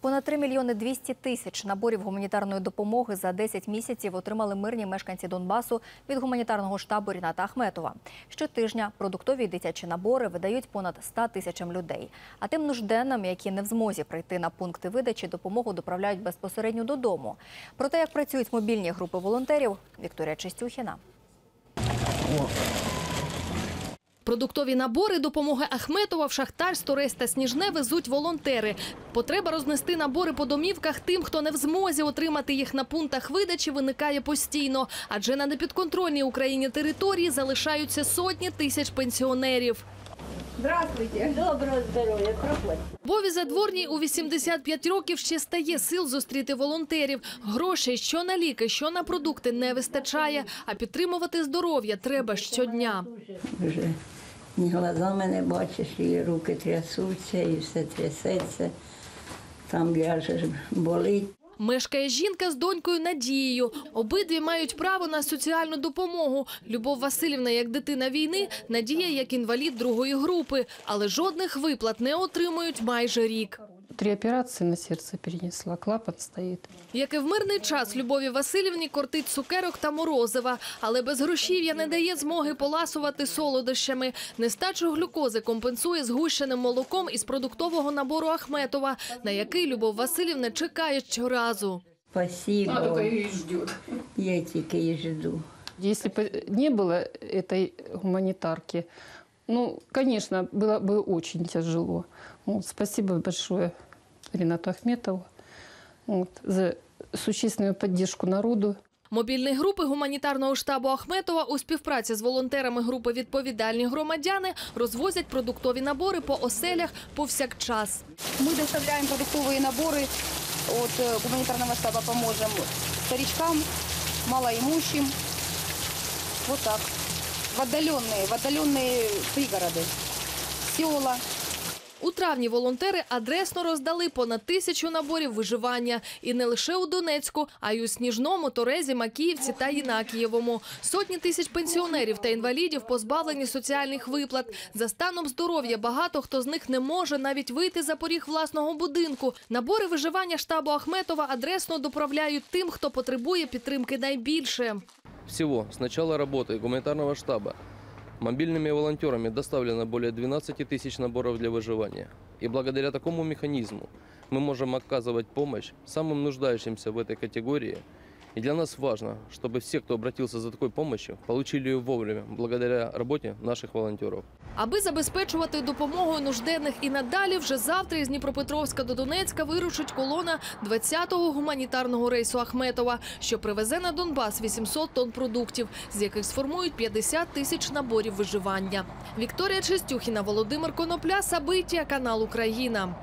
Понад 3 мільйони 200 тисяч наборів гуманітарної допомоги за 10 місяців отримали мирні мешканці Донбасу від гуманітарного штабу Ріната Ахметова. Щотижня продуктові і дитячі набори видають понад 100 тисячам людей. А тим нужденним, які не в змозі прийти на пункти видачі, допомогу доправляють безпосередньо додому. Про те, як працюють мобільні групи волонтерів, Вікторія Чистюхіна. Продуктові набори допомоги Ахметова в Шахтар, Сторес та Сніжне везуть волонтери. Потреба рознести набори по домівках тим, хто не в змозі отримати їх на пунктах видачі, виникає постійно. Адже на непідконтрольній Україні території залишаються сотні тисяч пенсіонерів. Здравствуйте. Доброго здоров'я. Проходьте. Бові Задворній у 85 років ще стає сил зустріти волонтерів. Грошей що на ліки, що на продукти не вистачає, а підтримувати здоров'я треба щодня. Вже глазами не бачиш, і руки трясуться, і все трясеться. Там ляжеш, болить. Мешкає жінка з донькою Надією. Обидві мають право на соціальну допомогу. Любов Васильівна як дитина війни, Надія як інвалід другої групи. Але жодних виплат не отримують майже рік. Три операции на сердце перенесла, клапан стоит. Як і в мирний час Любові Васильівні кортить цукерок та морозива, але без грошів'я не дає змоги поласувати солодощами. Нестачу глюкози компенсує згущеним молоком із продуктового набору Ахметова, на який Любов Васильівна чекає щоразу. Спасибо. Она только ее и ждет. Я тільки і жду. Если бы не было этой гуманитарки, ну, конечно, было бы очень тяжело. Вот, спасибо большое Ренату Ахметову вот, за существенную поддержку народу. Мобільні групи гуманітарного штабу Ахметова у співпраці з волонтерами групи «Відповідальні громадяни» розвозять продуктові набори по оселях повсякчас. Мы доставляем продуктовые наборы от э, гуманитарного штаба «Поможем» старичкам, малоимущим. Вот так. В отдаленные, в отдаленные пригороды, села. У травні волонтери адресно роздали понад тисячу наборів виживання. І не лише у Донецьку, а й у Сніжному, Торезі, Макіївці та Єнакієвому. Сотні тисяч пенсіонерів та інвалідів позбавлені соціальних виплат. За станом здоров'я багато хто з них не може навіть вийти за поріг власного будинку. Набори виживання штабу Ахметова адресно доправляють тим, хто потребує підтримки найбільше. Всего с начала работы гуманитарного штаба мобильными волонтерами доставлено более 12 тысяч наборов для выживания. И благодаря такому механизму мы можем оказывать помощь самым нуждающимся в этой категории. И для нас важно, чтобы все, кто обратился за такой помощью, получили ее вовремя, благодаря работе наших волонтеров. Аби забезпечувати допомогою нужденних і надалі, вже завтра із Дніпропетровська до Донецька вирушить колона 20-го гуманітарного рейсу Ахметова, що привезе на Донбас 800 тонн продуктів, з яких сформують 50 тисяч наборів виживання. Вікторія Чистюхіна, Володимир Конопля, Сабиття, канал Україна.